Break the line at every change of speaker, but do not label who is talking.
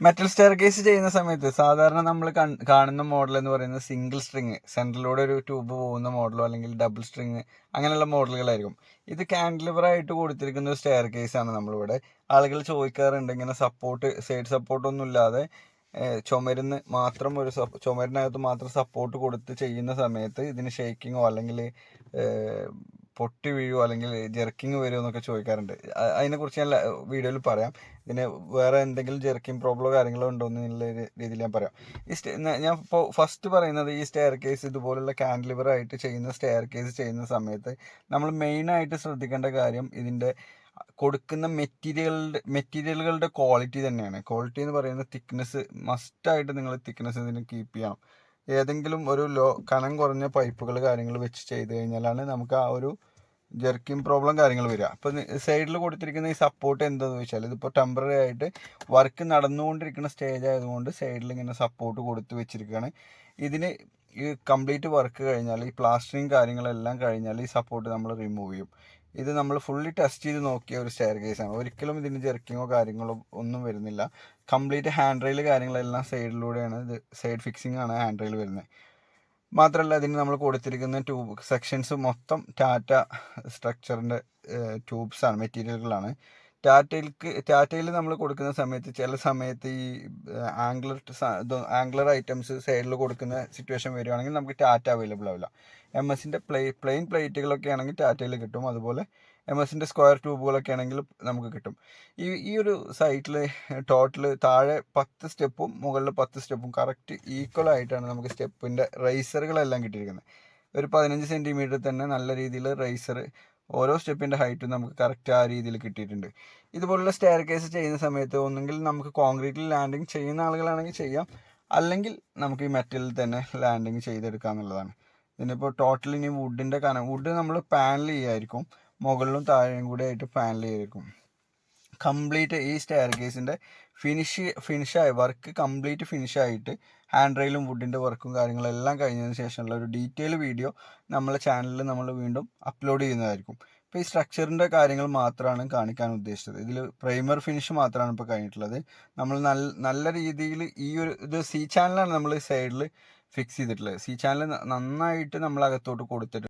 Metal stair case ചെയ്യുന്ന സമയത്ത് സാധാരണ നമ്മൾ കാണുന്ന മോഡൽ എന്ന് പറയുന്നത് സിംഗിൾ സ്ട്രിങ് സെൻട്രലിലൂടെ ഒരു ട്യൂബ് പോകുന്ന മോഡലോ അല്ലെങ്കിൽ ഡബിൾ സ്ട്രിങ് അങ്ങനെയുള്ള മോഡലുകളായിരിക്കും ഇത് ആയിട്ട് കൊടുത്തിരിക്കുന്ന ഒരു സ്റ്റെയർ കേസാണ് നമ്മളിവിടെ. ആളുകൾ ചോദിക്കാറുണ്ട് ഇങ്ങനെ സപ്പോർട്ട് സൈഡ് സപ്പോർട്ടൊന്നും ഇല്ലാതെ ചുമരുന്ന് മാത്രം ഒരു ചുമരിനകത്ത് മാത്രം സപ്പോർട്ട് കൊടുത്ത് ചെയ്യുന്ന സമയത്ത് ഇതിന് ഷേക്കിങ്ങോ അല്ലെങ്കിൽ പൊട്ടി വീഴുമോ അല്ലെങ്കിൽ ജെർക്കിങ് വരുമോ എന്നൊക്കെ ചോദിക്കാറുണ്ട്. അതിനെ അതിനെക്കുറിച്ച് ഞാൻ വീഡിയോയിൽ പറയാം. ഇതിന് വേറെ എന്തെങ്കിലും ജെർക്കിങ് പ്രോബ്ലമോ കാര്യങ്ങളോ ഉണ്ടോ എന്നുള്ള രീതിയിൽ ഞാൻ പറയാം. ഈ സ്റ്റേ ഞാൻ ഇപ്പോൾ ഫസ്റ്റ് പറയുന്നത് ഈ സ്റ്റെയർ കേസ് ഇതുപോലുള്ള കാൻഡിലിവർ ആയിട്ട് ചെയ്യുന്ന സ്റ്റെയർ കേസ് ചെയ്യുന്ന സമയത്ത് നമ്മൾ മെയിനായിട്ട് ശ്രദ്ധിക്കേണ്ട കാര്യം ഇതിന്റെ കൊടുക്കുന്ന മെറ്റീരിയലുകളുടെ മെറ്റീരിയലുകളുടെ ക്വാളിറ്റി തന്നെയാണ്. ക്വാളിറ്റി എന്ന് പറയുന്നത് തിക്നെസ് മസ്റ്റായിട്ട് നിങ്ങൾ തിക്നെസ് ഇതിന് കീപ്പ് ചെയ്യണം. ഏതെങ്കിലും ഒരു ലോ കനം കുറഞ്ഞ പൈപ്പുകൾ കാര്യങ്ങൾ വെച്ച് ചെയ്ത് കഴിഞ്ഞാലാണ് നമുക്ക് ആ ഒരു ജെർക്കിംഗ് പ്രോബ്ലം കാര്യങ്ങൾ വരിക. അപ്പോൾ സൈഡിൽ കൊടുത്തിരിക്കുന്ന ഈ സപ്പോർട്ട് എന്താണെന്ന് വെച്ചാൽ ഇതിപ്പോൾ ടെമ്പററി ആയിട്ട് വർക്ക് നടന്നുകൊണ്ടിരിക്കുന്ന സ്റ്റേജ് ആയതുകൊണ്ട് സൈഡിൽ ഇങ്ങനെ സപ്പോർട്ട് കൊടുത്ത് വെച്ചിരിക്കുകയാണ്. ഇതിന് ഈ കംപ്ലീറ്റ് വർക്ക് കഴിഞ്ഞാൽ ഈ പ്ലാസ്റ്ററിങ് കാര്യങ്ങളെല്ലാം കഴിഞ്ഞാൽ ഈ സപ്പോർട്ട് നമ്മൾ റിമൂവ് ചെയ്യും. ഇത് നമ്മൾ ഫുള്ളി ടെസ്റ്റ് ചെയ്ത് നോക്കിയ ഒരു സ്റ്റെയർ കേസാണ് ഒരിക്കലും ഇതിന് ജെർക്കിങ്ങോ കാര്യങ്ങളോ ഒന്നും വരുന്നില്ല. കംപ്ലീറ്റ് ഹാൻഡ് റെയിൽ കാര്യങ്ങളെല്ലാം സൈഡിലൂടെയാണ് ഇത് സൈഡ് ഫിക്സിംഗ് ആണ് ഹാൻഡ് റെയിൽ വരുന്നത് മാത്രമല്ല ഇതിന് നമ്മൾ കൊടുത്തിരിക്കുന്ന ട്യൂബ് സെക്ഷൻസ് മൊത്തം ടാറ്റ സ്ട്രക്ചറിന്റെ ട്യൂബ്സാണ് മെറ്റീരിയലുകളാണ് ടാറ്റയിൽക്ക് ടാറ്റയിൽ നമ്മൾ കൊടുക്കുന്ന സമയത്ത് ചില സമയത്ത് ഈ ആംഗ്ലർ ആംഗ്ലർ ഐറ്റംസ് സൈഡിൽ കൊടുക്കുന്ന സിറ്റുവേഷൻ വരികയാണെങ്കിൽ നമുക്ക് ടാറ്റ അവൈലബിൾ ആവില്ല. എം എസിന്റെ പ്ലേ പ്ലെയിൻ പ്ലേറ്റുകളൊക്കെ ആണെങ്കിൽ ടാറ്റയിൽ കിട്ടും. അതുപോലെ എം എസിന്റെ സ്ക്വയർ ട്യൂബുകളൊക്കെ ആണെങ്കിൽ നമുക്ക് കിട്ടും. ഈ ഈ ഒരു സൈറ്റിൽ ടോട്ടൽ താഴെ പത്ത് സ്റ്റെപ്പും മുകളിൽ പത്ത് സ്റ്റെപ്പും കറക്റ്റ് ഈക്വൽ ആയിട്ടാണ് നമുക്ക് സ്റ്റെപ്പിന്റെ റൈസറുകളെല്ലാം കിട്ടിയിരിക്കുന്നത്. ഒരു പതിനഞ്ച് സെന്റിമീറ്റർ തന്നെ നല്ല രീതിയിൽ റൈസർ ഓരോ സ്റ്റെപ്പിന്റെ ഹൈറ്റും നമുക്ക് കറക്റ്റ് ആ രീതിയിൽ കിട്ടിയിട്ടുണ്ട്. ഇതുപോലുള്ള സ്റ്റെയർ കേസ് ചെയ്യുന്ന സമയത്ത് ഒന്നുകിൽ നമുക്ക് കോൺക്രീറ്റിൽ ലാൻഡിങ് ചെയ്യുന്ന ആളുകളാണെങ്കിൽ ചെയ്യാം. അല്ലെങ്കിൽ നമുക്ക് ഈ മെറ്റലിൽ തന്നെ ലാൻഡിങ് ചെയ്തെടുക്കാം എന്നുള്ളതാണ്. ഇതിനിപ്പോൾ ടോട്ടൽ ഇനി വുഡിന്റെ കനം വുഡ് നമ്മൾ പാനൽ ചെയ്യായിരിക്കും. മുകളിലും താഴെയും കൂടി ആയിട്ട് പാനൽ ചെയ്തിരിക്കും കംപ്ലീറ്റ് ഈ സ്റ്റെയർ കേസിന്റെ ഫിനിഷ് ഫിനിഷായി വർക്ക് കംപ്ലീറ്റ് ഫിനിഷായിട്ട് ഹാൻഡ് റെയിലും വുഡിന്റെ വർക്കും കാര്യങ്ങളെല്ലാം കഴിഞ്ഞതിന് ശേഷമുള്ള ഒരു ഡീറ്റെയിൽ വീഡിയോ നമ്മളെ ചാനലിൽ നമ്മൾ വീണ്ടും അപ്ലോഡ് ചെയ്യുന്നതായിരിക്കും. ഇപ്പോൾ ഈ സ്ട്രക്ചറിന്റെ കാര്യങ്ങൾ മാത്രമാണ് കാണിക്കാൻ ഉദ്ദേശിച്ചത്. ഇതിൽ പ്രൈമർ ഫിനിഷ് മാത്രമാണ് ഇപ്പോൾ കഴിഞ്ഞിട്ടുള്ളത്. നമ്മൾ നല്ല നല്ല രീതിയിൽ ഈ ഒരു ഇത് സി ചാനലാണ് നമ്മൾ സൈഡിൽ ഫിക്സ് ചെയ്തിട്ടുള്ളത്. സി ചാനൽ നന്നായിട്ട് നമ്മൾ അകത്തോട്ട് കൊടുത്തിട്ട്